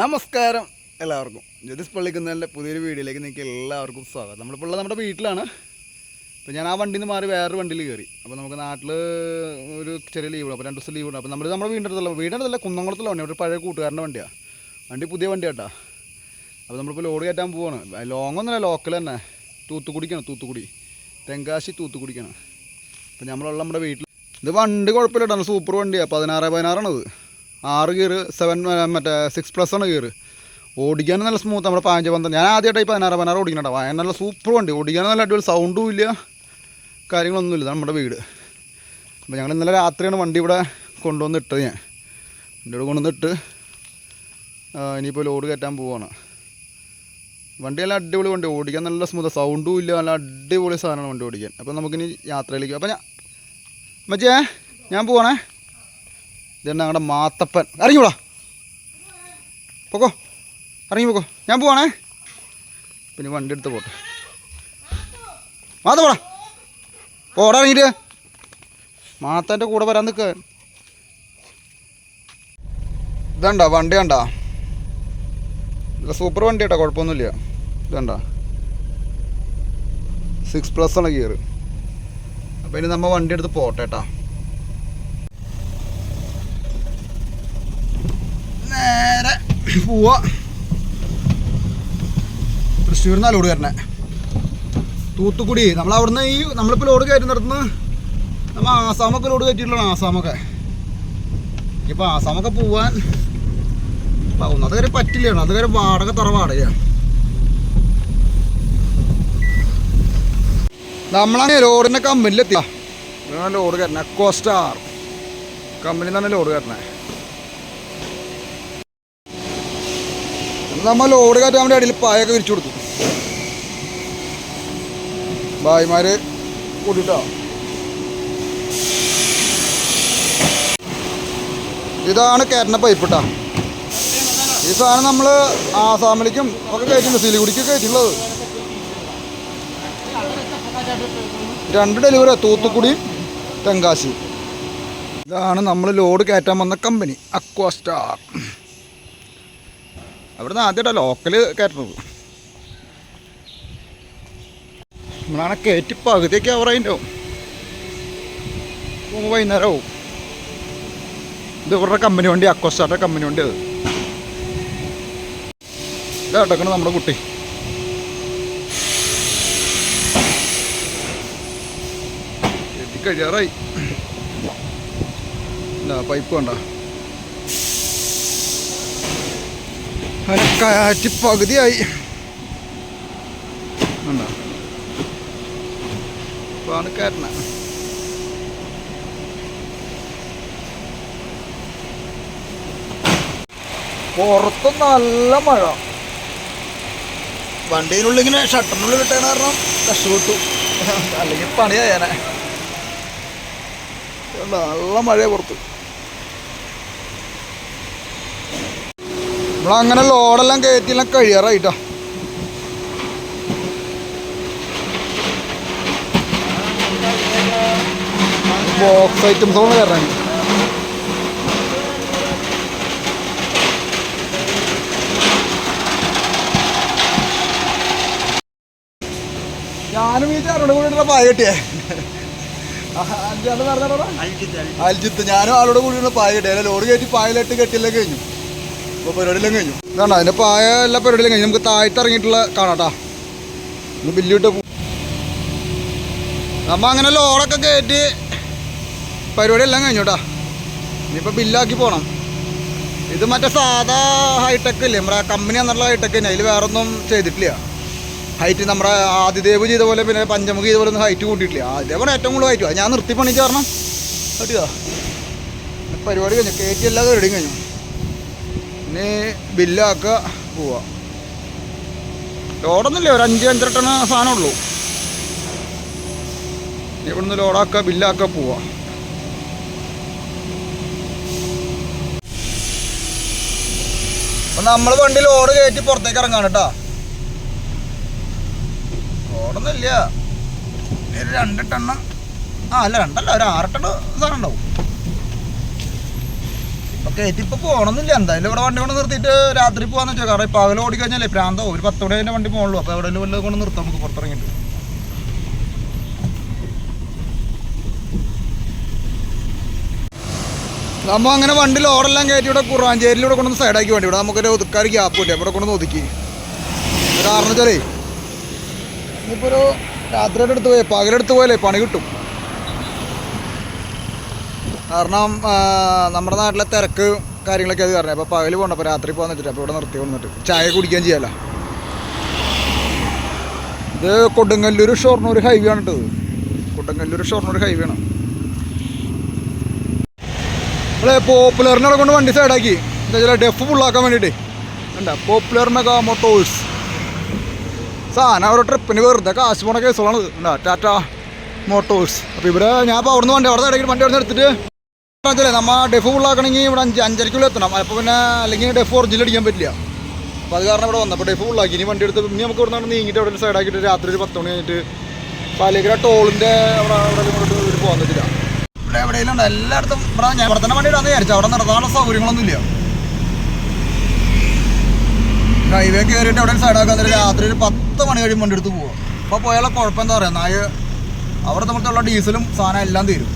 നമസ്കാരം എല്ലാവർക്കും. ജ്യോതിസ് പള്ളിക്കുന്നതിന്റെ പുതിയൊരു വീഡിയോയിലേക്ക് നിങ്ങൾക്ക് എല്ലാവർക്കും സ്വാഗതം. നമ്മളിപ്പോൾ ഉള്ളത് നമ്മുടെ വീട്ടിലാണ്. അപ്പോൾ ഞാൻ ആ വണ്ടിയിൽ നിന്ന് മാറി വേറൊരു വണ്ടിയിൽ കയറി. അപ്പോൾ നമുക്ക് നാട്ടിൽ ഒരു ചെറിയ ലീവ് അപ്പോൾ രണ്ട് ദിവസം ലീവ് ഉണ്ട്. അപ്പോൾ നമ്മൾ നമ്മുടെ വീടിന്റെ അടുത്തല്ല കുന്നംകുളത്തുള്ള വണ്ടി ഒരു പഴയ കൂട്ടുകാരന്റെ വണ്ടിയാണ് വണ്ടി പുതിയ വണ്ടി കേട്ടോ. അപ്പോൾ നമ്മളിപ്പോൾ ലോഡ് കയറ്റാൻ പോവാണ്. ലോങ് ഒന്നുമല്ല ലോക്കൽ തന്നെ. തൂത്തുക്കുടിക്കാണ് തൂത്തുക്കുടി. തെങ്കാശി തൂത്തുക്കുടിക്കാണ്. അപ്പോൾ നമ്മളുള്ള നമ്മുടെ വീട്ടിൽ ഇത് വണ്ടി കുഴപ്പമില്ല കേട്ടോ. സൂപ്പർ വണ്ടിയാണ് പതിനാറ് പതിനാറാണത്. ആറ് ഗിയർ സെവൻ മറ്റേ സിക്സ് പ്ലസ് ആണ് ഗിയർ ഓടിക്കാൻ നല്ല സ്മൂത്ത് നമ്മുടെ പതിനഞ്ച് പന്ത്രണ്ട്. ഞാൻ ആദ്യമായിട്ട് ഈ പതിനാറ് പതിനാറ് ഓടിക്കണ ഭയങ്കര നല്ല സൂപ്പർ വണ്ടി. ഓടിക്കാൻ നല്ല അടിപൊളി സൗണ്ടും ഇല്ല. കാര്യങ്ങളൊന്നുമില്ല ഇല്ല. നമ്മുടെ വീട്. അപ്പോൾ ഞങ്ങൾ ഇന്നലെ രാത്രിയാണ് വണ്ടി ഇവിടെ കൊണ്ടുവന്ന് ഇട്ടത് ഞാൻ. വണ്ടി ഇവിടെ കൊണ്ടുവന്നിട്ട് ഇനിയിപ്പോൾ ലോഡ് കയറ്റാൻ പോവാണ്. വണ്ടി നല്ല അടിപൊളി വണ്ടി. ഓടിക്കാൻ നല്ല സ്മൂത്ത് സൗണ്ടും ഇല്ല. നല്ല അടിപൊളി സാധനമാണ് വണ്ടി ഓടിക്കാൻ. അപ്പോൾ നമുക്കിനി യാത്രയിലേക്ക് അപ്പോൾ ഞാൻ മച്ചേ ഞാൻ പോവാണേ. ഇതാണ് ഞങ്ങളുടെ മാത്തപ്പൻ. ഇറങ്ങിവിടാ പോക്കോ. ഇറങ്ങി പോക്കോ. ഞാൻ പോവാണേ. പിന്നെ വണ്ടി എടുത്ത് പോട്ടെ. മാത്ത പോടാ പോടാ ഇറങ്ങിയിട്ട്? മാത്തന്റെ കൂടെ വരാൻ നിൽക്കുക ഇതണ്ട വണ്ടി കണ്ടാ? ഇത് സൂപ്പർ വണ്ടി കേട്ടോ കുഴപ്പമൊന്നുമില്ല. ഇതണ്ട. സിക്സ് പ്ലസ് ആണ് ഗിയർ അപ്പോൾ ഇനി നമ്മൾ വണ്ടി എടുത്ത് പോട്ടെ നേരെ പോവാ. തൃശ്ശൂർ നിന്നാണ് ലോഡ് കയറണേ തൂത്തുക്കുടി. നമ്മൾ അവിടുന്ന് ഈ നമ്മളിപ്പോൾ ലോഡ് കയറ്റുന്നിടത്തുനിന്ന് നമ്മൾ ആസാമൊക്കെ ലോഡ് കയറ്റിയിട്ടുള്ളതാണ് ആസാമൊക്കെ. ഇപ്പം ആസാമൊക്കെ പോവാൻ ഒന്നത് വരെ പറ്റില്ല അത് വരെ വാടക തറ നമ്മളാണ് ലോഡിന്റെ കമ്പനിയിലെത്തിയ ലോഡ് കയറണേ കോസ്റ്റാർ കമ്പനിന്നാണ് നിന്നാണ് ലോഡ് കയറണേ നമ്മൾ ലോഡ് കയറ്റാൻ വേണ്ടി അടിയിൽ പായൊക്കെ വിരിച്ചു കൊടുത്തു. ഭായിമാര് കൂട്ടിട്ടോ? ഇതാണ് കയറ്റുന്ന പൈപ്പ് ഇട്ടാ ഈ സാധനം നമ്മൾ ആസാമിലേക്കും ഒക്കെ കയറ്റിട്ടുണ്ട് സിലിഗുഡിക്ക് കയറ്റിട്ടുള്ളത് രണ്ട് ഡെലിവറി തൂത്തുക്കുടി തെങ്കാശി. ഇതാണ് നമ്മൾ ലോഡ് കയറ്റാൻ വന്ന കമ്പനി അക്വാ സ്റ്റാർ അവിടുന്ന് ആദ്യമായിട്ടാണ് ലോക്കൽ കയറ്റുന്നത് നമ്മളാണ് കയറ്റി പകുതിയൊക്കെ അവറതിന്റെവും പോകുമ്പോൾ വൈകുന്നേരമാവും ഇത് ഇവരുടെ കമ്പനി വണ്ടി അക്വസ്റ്റാറിന്റെ കമ്പനി വണ്ടി അത്. ഇതാട്ടക്കണ നമ്മുടെ കുട്ടി. കഴിയാറായി പൈപ്പ് കണ്ട കാറ്റ് പകുതിയായി. ഉണ്ടോ? പുറത്ത് നല്ല മഴ. വണ്ടിയിനുള്ളിൽ ഇങ്ങനെ ഷട്ടറിനുള്ളിൽ കിട്ടാൻ കാരണം കഷ്ടപ്പെട്ടു അല്ലെങ്കിൽ പണിയായനെ. നല്ല മഴ പുറത്ത്. നമ്മളങ്ങനെ ലോഡെല്ലാം കയറ്റിയെല്ലാം കഴിയാറായിട്ടോ. ബോക്സ് ഐറ്റംസ് ഒന്ന് കയറാൻ ഞാനും ഈ ചേട്ടനോട് കൂടിയിട്ടുള്ള പായ കിട്ടിയേ. അഞ്ചാണ്ട് പറഞ്ഞോടാ അൽജിത്ത് ഞാനും ആളോട് കൂടിയുള്ള പായ കിട്ടിയ. ലോഡ് കയറ്റി പായലിട്ട് കെട്ടിയെല്ലാം കഴിഞ്ഞു. ഇപ്പോൾ പരിപാടിയെല്ലാം കഴിഞ്ഞു. ഇതാണ് അതിന്റെ പായ എല്ലാ പരിപാടിയിലും കഴിഞ്ഞു. നമുക്ക് താഴ്ത്തിറങ്ങിയിട്ടുള്ള കാണാട്ടാ. ഒന്ന് ബില്ല് വിട്ട് നമ്മ അങ്ങനെ ലോഡൊക്കെ കയറ്റി പരിപാടിയെല്ലാം കഴിഞ്ഞു കേട്ടാ ഇനിയിപ്പോൾ ബില്ലാക്കി പോകണം ഇത് മറ്റേ സാധാ ഹൈടെക് ഇല്ലേ? നമ്മുടെ കമ്പനി എന്നുള്ള ഹൈടെക് തന്നെ അതിൽ വേറെ ഒന്നും ചെയ്തിട്ടില്ല. ഹൈറ്റ് നമ്മുടെ ആദിദേവ് ചെയ്ത പോലെ പിന്നെ പഞ്ചമുഖി ചെയ്ത പോലെ ഒന്നും ഹൈറ്റ് കൂട്ടിയിട്ടില്ല. അതേപോലെ ഏറ്റവും കൂടുതൽ ഹൈറ്റ് ഞാൻ നിർത്തി പണിച്ച് കാരണം. കേട്ടിതാ പരിപാടി കഴിഞ്ഞു. കയറ്റി എല്ലാ പരിപാടിയും കഴിഞ്ഞു. ഇനി ബില്ലാക്കുക പോവാ. ലോഡൊന്നുമില്ല ഒരു അഞ്ച് അഞ്ചര ടൺ സാധനമുള്ളൂ. ഇവിടുന്ന് ലോഡാക്കുക ബില്ലാക്കുക പോവാ. അപ്പം നമ്മൾ വണ്ടി ലോഡ് കയറ്റി പുറത്തേക്ക് ഇറങ്ങാണ് കേട്ടോ. ലോഡൊന്നുമില്ല. രണ്ട് ടണ്ണ്. ആ അല്ല രണ്ടല്ല ഒരു ആറ് ടണ്ണ് സാധനം ഉണ്ടാവും. കയറ്റി ഇപ്പൊ പോകണമെന്നില്ല എന്തായാലും ഇവിടെ വണ്ടി കൊണ്ട് നിർത്തിയിട്ട് രാത്രി പോകാന്ന് വെച്ചാൽ കാരണം ഓടി ഓടിക്കഴിഞ്ഞാലേ പ്രാന്തോ ഒരു പത്ത് മണി വണ്ടി പോകുള്ളൂ അപ്പോൾ എവിടെയെങ്കിലും വല്ലതും കൊണ്ട് നിർത്താം നമുക്ക് പുറത്തിറങ്ങിയിട്ട്. നമ്മ അങ്ങനെ വണ്ടി ലോഡെല്ലാം കയറ്റി ഇവിടെ കുറാഞ്ചേരിയിലൂടെ കൊണ്ടൊന്ന് സൈഡാക്കി വേണ്ടി. ഇവിടെ നമുക്കൊരു ഒതുക്കാർ ഗ്യാപ്പ് കിട്ടി ഇവിടെ കൊണ്ടൊന്ന് ഒതുക്കി. കാരണം വെച്ചാലേ ഇനിയിപ്പോൾ ഒരു രാത്രിയുടെ അടുത്ത് പോയി പകലെടുത്ത് പോയാലേ പണി കിട്ടും. കാരണം നമ്മുടെ നാട്ടിലെ തിരക്ക് കാര്യങ്ങളൊക്കെ അത് കാരണം. അപ്പോൾ പകൽ പോകണ്ട അപ്പോൾ രാത്രി പോകാൻ വെച്ചിട്ട് അപ്പോൾ ഇവിടെ നിർത്തി വന്നിട്ട്. ചായ കുടിക്കാൻ ചെയ്യാമല്ലോ ഇത് കൊടുങ്ങല്ലൂർ ഷൊർണൂർ ഹൈവേ ആണ് കേട്ടത്. കൊടുങ്ങല്ലൂർ ഷൊർണൂർ ഹൈവേ ആണ്. അല്ലേ പോപ്പുലറിനെ കൊണ്ട് വണ്ടി സൈഡാക്കി എന്താ വെച്ചാൽ ഡെഫ് ഫുള്ളാക്കാൻ വേണ്ടിയിട്ട്. എന്താ പോപ്പുലർ മെഗാ മോട്ടോഴ്സ് സാധനം ഓരോ ട്രിപ്പിന് വെറുതെ കാശ് പോണ കേസുകളാണ് എന്താ ടാറ്റ മോട്ടോഴ്സ് അപ്പോൾ ഇവിടെ ഞാൻ അപ്പോൾ അവിടുന്ന് വണ്ടി അവിടെ ഇടയ്ക്ക് വണ്ടി അവിടെ നിന്ന് എടുത്തിട്ട് നമ്മ ഡെഫ് ഫുള്ളാക്കണമെങ്കിൽ ഇവിടെ അഞ്ച് അഞ്ചരക്കുള്ളിൽ എത്തണം. അപ്പോൾ പിന്നെ അല്ലെങ്കിൽ ഡെഫ് ഒറിജിനൽ അടിക്കാൻ പറ്റില്ല. അപ്പോൾ അത് കാരണം ഇവിടെ വന്നു. അപ്പോൾ ഡെഫ് ഫുള്ളാക്കി ഇനി വണ്ടി എടുത്ത് ഇനി നമുക്ക് ഇവിടെ നിന്ന് നീങ്ങിയിട്ട് അവിടെ സൈഡാക്കിയിട്ട് രാത്രി ഒരു പത്ത് മണി കഴിഞ്ഞിട്ട് പാലേക്കര ടോളിന്റെ അവിടെ അവിടെ ഇങ്ങോട്ട് ഇവർ പോകാൻ പറ്റില്ല. ഇവിടെ എവിടെയെങ്കിലും ഉണ്ട് എല്ലായിടത്തും ഇവിടെ ഞാൻ ഇവിടെ തന്നെ വണ്ടി ഇടാന്ന് വിചാരിച്ചു. അവിടെ നടത്താനുള്ള സൗകര്യങ്ങളൊന്നും ഇല്ല. ഹൈവേ കയറിയിട്ട് അവിടെ സൈഡാക്കാൻ നേരം രാത്രി ഒരു പത്ത് മണി കഴിയുമ്പോൾ വണ്ടി എടുത്ത് പോവാം. അപ്പോൾ പോയാലുള്ള കുഴപ്പം എന്താ പറയുക നായ അവിടെ നമ്മൾക്കുള്ള ഡീസലും സാധനം എല്ലാം തീരും.